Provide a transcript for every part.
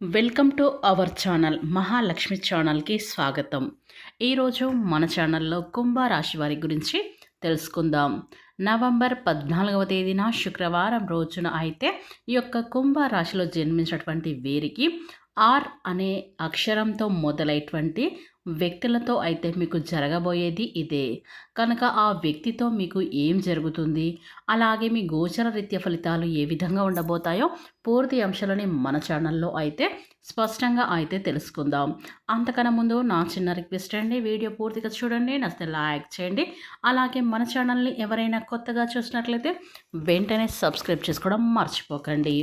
Welcome to our channel Mahalakshmi ఛానల్కి స్వాగతం. ఈరోజు మన ఛానల్లో కుంభరాశి వారి గురించి తెలుసుకుందాం. నవంబర్ పద్నాలుగవ తేదీన శుక్రవారం రోజున అయితే ఈ యొక్క కుంభరాశిలో జన్మించినటువంటి వీరికి ఆర్ అనే అక్షరంతో మొదలైనటువంటి వ్యక్తులతో అయితే మీకు జరగబోయేది ఇదే. కనుక ఆ వ్యక్తితో మీకు ఏం జరుగుతుంది? అలాగే మీ గోచర రీత్య ఫలితాలు ఏ విధంగా ఉండబోతాయో పూర్తి అంశాలని మన ఛానల్లో అయితే స్పష్టంగా అయితే తెలుసుకుందాం. అంతకన్నా ముందు నా చిన్న రిక్వెస్ట్ అండి. వీడియో పూర్తిగా చూడండి. నచ్చితే లైక్ చేయండి. అలాగే మన ఛానల్ని ఎవరైనా కొత్తగా చూసినట్లయితే వెంటనే సబ్స్క్రైబ్ చేసుకోవడం మర్చిపోకండి.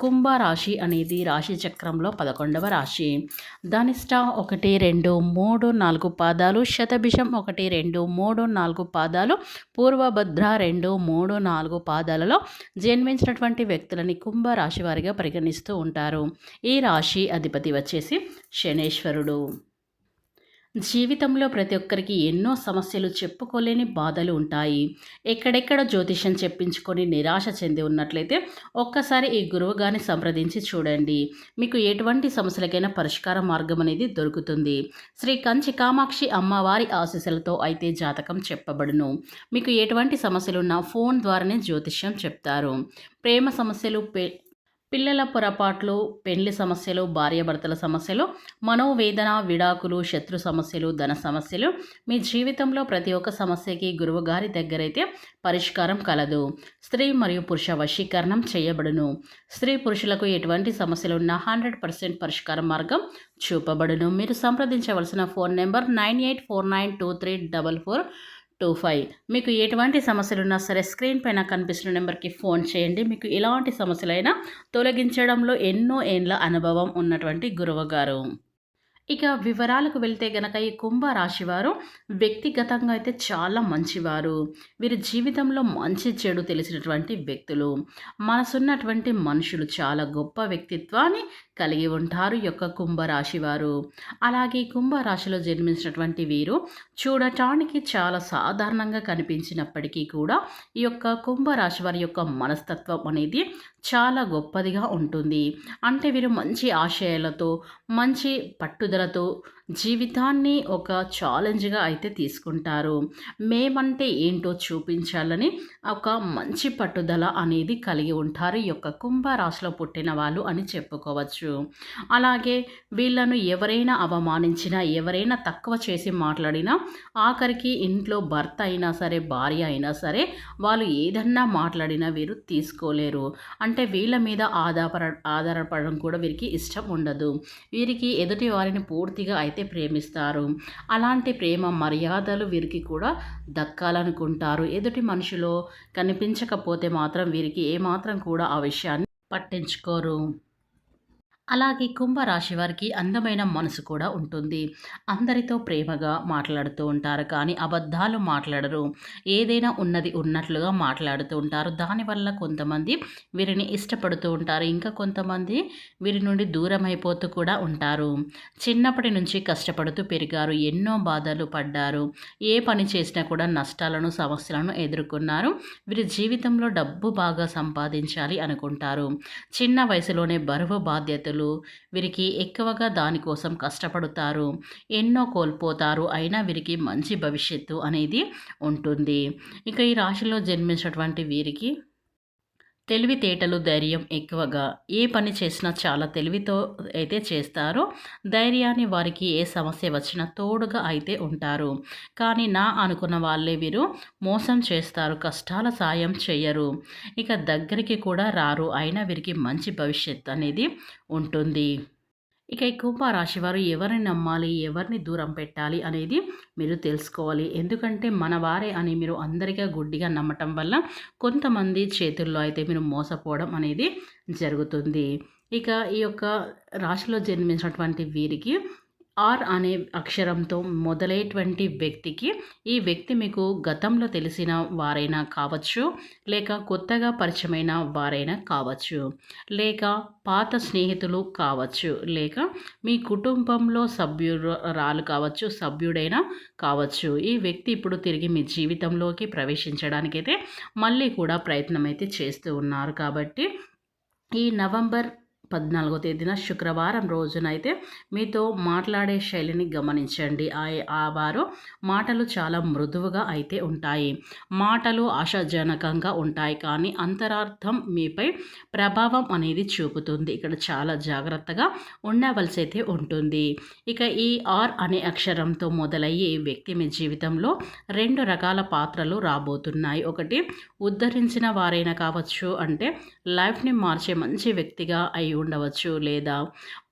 కుంభరాశి అనేది రాశి చక్రంలో పదకొండవ రాశి. ధనిష్ట ఒకటి రెండు మూడు నాలుగు పాదాలు. శతభిషం ఒకటి రెండు మూడు నాలుగు పాదాలు. పూర్వభద్ర రెండు మూడు నాలుగు పాదాలలో జన్మించినటువంటి వ్యక్తులని కుంభరాశి వారిగా పరిగణిస్తూ ఉంటారు. ఈ రాశి అధిపతి వచ్చేసి శనేశ్వరుడు. జీవితంలో ప్రతి ఒక్కరికి ఎన్నో సమస్యలు చెప్పుకోలేని బాధలు ఉంటాయి. ఎక్కడెక్కడ జ్యోతిష్యం చెప్పించుకొని నిరాశ చెంది ఉన్నట్లయితే ఒక్కసారి ఈ గురువుగాని సంప్రదించి చూడండి. మీకు ఎటువంటి సమస్యలకైనా పరిష్కార మార్గం అనేది దొరుకుతుంది. శ్రీ కంచి కామాక్షి అమ్మవారి ఆశీస్సులతో అయితే జాతకం చెప్పబడును. మీకు ఎటువంటి సమస్యలున్నా ఫోన్ ద్వారానే జ్యోతిష్యం చెప్తారు. ప్రేమ సమస్యలు పే పిల్లల పొరపాట్లు పెళ్ళి సమస్యలు భార్యాభర్తల సమస్యలు మనోవేదన విడాకులు శత్రు సమస్యలు ధన సమస్యలు మీ జీవితంలో ప్రతి ఒక్క సమస్యకి గురువు గారి దగ్గరైతే పరిష్కారం కలదు. స్త్రీ మరియు పురుష వశీకరణం చేయబడును. స్త్రీ పురుషులకు ఎటువంటి సమస్యలు ఉన్నా హండ్రెడ్ పర్సెంట్ పరిష్కార మార్గం చూపబడును. మీరు సంప్రదించవలసిన phone number nine eight four nine two three double four two five. మీకు ఎటువంటి సమస్యలు ఉన్నా సరే స్క్రీన్ పైన కనిపిస్తున్న నెంబర్కి ఫోన్ చేయండి. మీకు ఎలాంటి సమస్యలైనా తొలగించడంలో ఎన్నో ఏండ్ల అనుభవం ఉన్నటువంటి గురువుగారు. ఇక వివరాలకు వెళ్తే గనక ఈ కుంభ రాశివారు వ్యక్తిగతంగా అయితే చాలా మంచివారు. వీరి జీవితంలో మంచి చెడు తెలిసినటువంటి వ్యక్తులు. మనసున్నటువంటి మనుషులు చాలా గొప్ప వ్యక్తిత్వాన్ని కలిగి ఉంటారు యొక్క కుంభరాశి వారు. అలాగే కుంభరాశిలో జన్మించినటువంటి వీరు చూడటానికి చాలా సాధారణంగా కనిపించినప్పటికీ కూడా ఈ యొక్క కుంభరాశి వారి యొక్క మనస్తత్వం అనేది చాలా గొప్పదిగా ఉంటుంది. అంటే వీరు మంచి ఆశయాలతో మంచి పట్టుదలతో జీవితాన్ని ఒక ఛాలెంజ్గా అయితే తీసుకుంటారు. మేమంటే ఏంటో చూపించాలని ఒక మంచి పట్టుదల అనేది కలిగి ఉంటారు. ఈ యొక్క కుంభరాశిలో పుట్టిన వాళ్ళు అని చెప్పుకోవచ్చు. అలాగే వీళ్ళను ఎవరైనా అవమానించినా ఎవరైనా తక్కువ చేసి మాట్లాడినా ఆఖరికి ఇంట్లో భర్త అయినా సరే భార్య అయినా సరే వాళ్ళు ఏదన్నా మాట్లాడినా వీరు తీసుకోలేరు. అంటే వీళ్ళ మీద ఆధారపడ ఆధారపడడం కూడా వీరికి ఇష్టం ఉండదు. వీరికి ఎదుటి వారిని పూర్తిగా అయితే అయితే ప్రేమిస్తారు అలాంటి ప్రేమ మర్యాదలు వీరికి కూడా దక్కాలనుకుంటారు. ఎదుటి మనుషులో కనిపించకపోతే మాత్రం వీరికి ఏమాత్రం కూడా ఆ విషయాన్ని పట్టించుకోరు. అలాగే కుంభరాశి వారికి అందమైన మనసు కూడా ఉంటుంది. అందరితో ప్రేమగా మాట్లాడుతూ ఉంటారు. కానీ అబద్ధాలు మాట్లాడరు. ఏదైనా ఉన్నది ఉన్నట్లుగా మాట్లాడుతూ ఉంటారు. దానివల్ల కొంతమంది వీరిని ఇష్టపడుతూ ఉంటారు. ఇంకా కొంతమంది వీరి నుండి దూరం అయిపోతూ కూడా ఉంటారు. చిన్నప్పటి నుంచి కష్టపడుతూ పెరిగారు. ఎన్నో బాధలు పడ్డారు. ఏ పని చేసినా కూడా నష్టాలను సమస్యలను ఎదుర్కొన్నారు. వీరి జీవితంలో డబ్బు బాగా సంపాదించాలి అనుకుంటారు. చిన్న వయసులోనే బరువు బాధ్యతలు వ్యక్తులు వీరికి ఎక్కువగా దానికోసం కష్టపడతారు. ఎన్నో కోల్పోతారు. అయినా వీరికి మంచి భవిష్యత్తు అనేది ఉంటుంది. ఇక ఈ రాశిలో జన్మించినటువంటి వీరికి తెలివితేటలు ధైర్యం ఎక్కువగా ఏ పని చేసినా చాలా తెలివితో అయితే చేస్తారో. ధైర్యాన్ని వారికి ఏ సమస్య వచ్చినా తోడుగా అయితే ఉంటారు. కానీ నా అనుకున్న వాళ్ళే వీరు మోసం చేస్తారు కష్టాల సాయం చేయరు ఇక దగ్గరికి కూడా రారు. అయినా వీరికి మంచి భవిష్యత్ అనేది ఉంటుంది. ఇక ఈ కుంభరాశి వారు ఎవరిని నమ్మాలి ఎవరిని దూరం పెట్టాలి అనేది మీరు తెలుసుకోవాలి. ఎందుకంటే మన వారే అని మీరు అందరిగా గుడ్డిగా నమ్మటం వల్ల కొంతమంది చేతుల్లో అయితే మీరు మోసపోవడం అనేది జరుగుతుంది. ఇక ఈ యొక్క రాశిలో జన్మించినటువంటి వీరికి ఆర్ అనే అక్షరంతో మొదలైనటువంటి వ్యక్తికి ఈ వ్యక్తి మీకు గతంలో తెలిసిన వారైనా కావచ్చు లేక కొత్తగా పరిచయమైన వారైనా కావచ్చు లేక పాత స్నేహితులు కావచ్చు లేక మీ కుటుంబంలో సభ్యురాలు కావచ్చు సభ్యుడైనా కావచ్చు ఈ వ్యక్తి ఇప్పుడు తిరిగి మీ జీవితంలోకి ప్రవేశించడానికైతే మళ్ళీ కూడా ప్రయత్నం అయితే చేస్తూ ఉన్నారు. కాబట్టి ఈ నవంబర్ పద్నాలుగో తేదీన శుక్రవారం రోజునైతే మీతో మాట్లాడే శైలిని గమనించండి. ఆ వారు మాటలు చాలా మృదువుగా అయితే ఉంటాయి. మాటలు ఆశాజనకంగా ఉంటాయి కానీ అంతరార్థం మీపై ప్రభావం అనేది చూపుతుంది. ఇక్కడ చాలా జాగ్రత్తగా ఉండవలసి అయితే ఉంటుంది. ఇక ఈ ఆర్ అనే అక్షరంతో మొదలయ్యే వ్యక్తి మీ జీవితంలో రెండు రకాల పాత్రలు రాబోతున్నాయి. ఒకటి ఉద్ధరించిన వారైనా కావచ్చు అంటే లైఫ్ని మార్చే మంచి వ్యక్తిగా అయి ఉండవచ్చు లేదా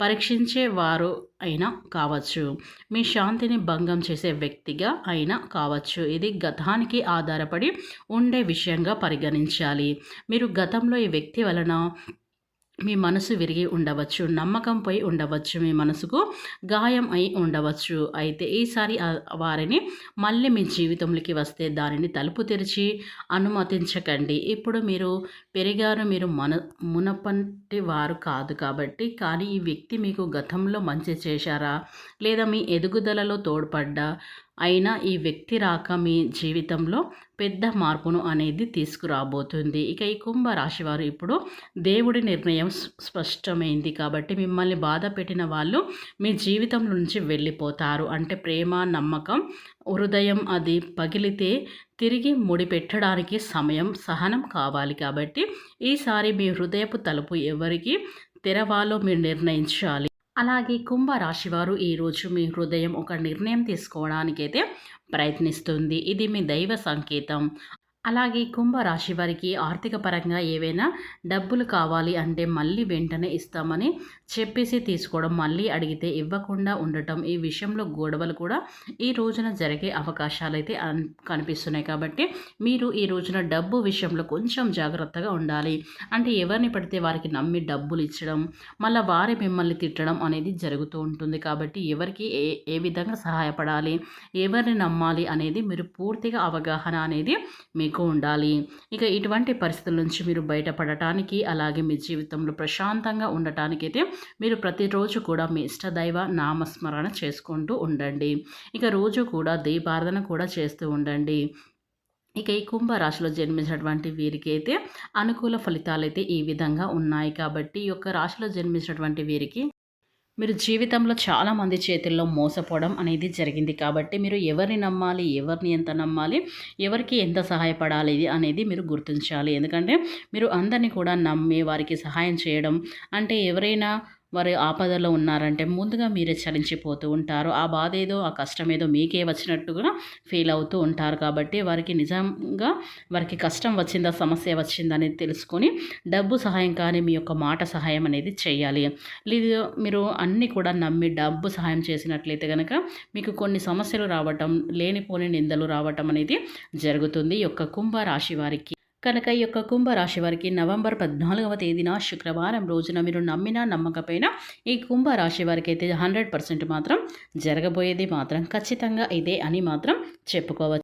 పరీక్షించే వారు అయినా కావచ్చు. మీ శాంతిని భంగం చేసే వ్యక్తిగా అయినా కావచ్చు. ఇది గతానికి ఆధారపడి ఉండే విషయంగా పరిగణించాలి. మీరు గతంలో ఈ వ్యక్తి వలన మీ మనసు విరిగి ఉండవచ్చు నమ్మకం పోయి ఉండవచ్చు మీ మనసుకు గాయం అయి ఉండవచ్చు. అయితే ఈసారి వారిని మళ్ళీ మీ జీవితంలోకి వస్తే దానిని తలుపు తెరిచి అనుమతించకండి. ఇప్పుడు మీరు పెరిగారు మీరు మన మునపంటి వారు కాదు కాబట్టి కానీ ఈ వ్యక్తి మీకు గతంలో మంచి చేశారా? లేదా మీ ఎదుగుదలలో తోడ్పడ్డా? అయినా ఈ వ్యక్తి రాక మీ జీవితంలో పెద్ద మార్పును అనేది తీసుకురాబోతుంది. ఇక ఈ కుంభ రాశివారు ఇప్పుడు దేవుడి నిర్ణయం స్పష్టమైంది కాబట్టి మిమ్మల్ని బాధ పెట్టిన వాళ్ళు మీ జీవితం నుంచి వెళ్ళిపోతారు. అంటే ప్రేమ నమ్మకం హృదయం అది పగిలితే తిరిగి ముడిపెట్టడానికి సమయం సహనం కావాలి కాబట్టి ఈసారి మీ హృదయపు తలుపు ఎవరికి తెరవాలో మీరు నిర్ణయించాలి. అలాగే కుంభరాశివారు ఈరోజు మీ హృదయం ఒక నిర్ణయం తీసుకోవడానికైతే ప్రయత్నిస్తుంది. ఇది మీ దైవ సంకేతం. అలాగే కుంభరాశి వారికి ఆర్థిక పరంగా ఏవైనా డబ్బులు కావాలి అంటే మళ్ళీ వెంటనే ఇస్తామని చెప్పేసి తీసుకోవడం మళ్ళీ అడిగితే ఇవ్వకుండా ఉండటం ఈ విషయంలో గొడవలు కూడా ఈ రోజున జరిగే అవకాశాలు అయితే కనిపిస్తున్నాయి. కాబట్టి మీరు ఈ రోజున డబ్బు విషయంలో కొంచెం జాగ్రత్తగా ఉండాలి. అంటే ఎవరిని పడితే వారికి నమ్మి డబ్బులు ఇచ్చడం మళ్ళీ వారి మిమ్మల్ని తిట్టడం అనేది జరుగుతూ ఉంటుంది. కాబట్టి ఎవరికి ఏ ఏ విధంగా సహాయపడాలి ఎవరిని నమ్మాలి అనేది మీరు పూర్తిగా అవగాహన అనేది మీకు ఉండాలి. ఇక ఇటువంటి పరిస్థితుల నుంచి మీరు బయటపడటానికి అలాగే మీ జీవితంలో ప్రశాంతంగా ఉండటానికి అయితే మీరు ప్రతిరోజు కూడా మీ ఇష్టదైవ నామస్మరణ చేసుకుంటూ ఉండండి. ఇక రోజు కూడా దీపారాధన కూడా చేస్తూ ఉండండి. ఇక ఈ కుంభరాశిలో జన్మించినటువంటి వీరికి అయితే అనుకూల ఫలితాలు అయితే ఈ విధంగా ఉన్నాయి. కాబట్టి ఈ యొక్క రాశిలో జన్మించినటువంటి వీరికి మీరు జీవితంలో చాలామంది చేతుల్లో మోసపోవడం అనేది జరిగింది కాబట్టి మీరు ఎవరిని నమ్మాలి ఎవరిని ఎంత నమ్మాలి ఎవరికి ఎంత సహాయపడాలి అనేది మీరు గుర్తించాలి. ఎందుకంటే మీరు అందరినీ కూడా నమ్మి వారికి సహాయం చేయడం అంటే ఎవరైనా వారి ఆపదలో ఉన్నారంటే ముందుగా మీరే చలించిపోతూ ఉంటారు. ఆ బాధ ఏదో ఆ కష్టం ఏదో మీకే వచ్చినట్టుగా ఫీల్ అవుతూ ఉంటారు. కాబట్టి వారికి నిజంగా వారికి కష్టం వచ్చిందా సమస్య వచ్చిందని తెలుసుకొని డబ్బు సహాయం కానీ మీ యొక్క మాట సహాయం అనేది చేయాలి. లేదు మీరు అన్నీ కూడా నమ్మి డబ్బు సహాయం చేసినట్లయితే కనుక మీకు కొన్ని సమస్యలు రావటం లేనిపోని నిందలు రావటం అనేది జరుగుతుంది. ఈ యొక్క కుంభ రాశి వారికి కనుక ఈ యొక్క కుంభరాశి వారికి నవంబర్ పద్నాలుగవ తేదీన శుక్రవారం రోజున మీరు నమ్మినా నమ్మకపోయినా ఈ కుంభరాశి వారికి అయితే హండ్రెడ్ పర్సెంట్ మాత్రం జరగబోయేది మాత్రం ఖచ్చితంగా ఇదే అని మాత్రం చెప్పుకోవచ్చు.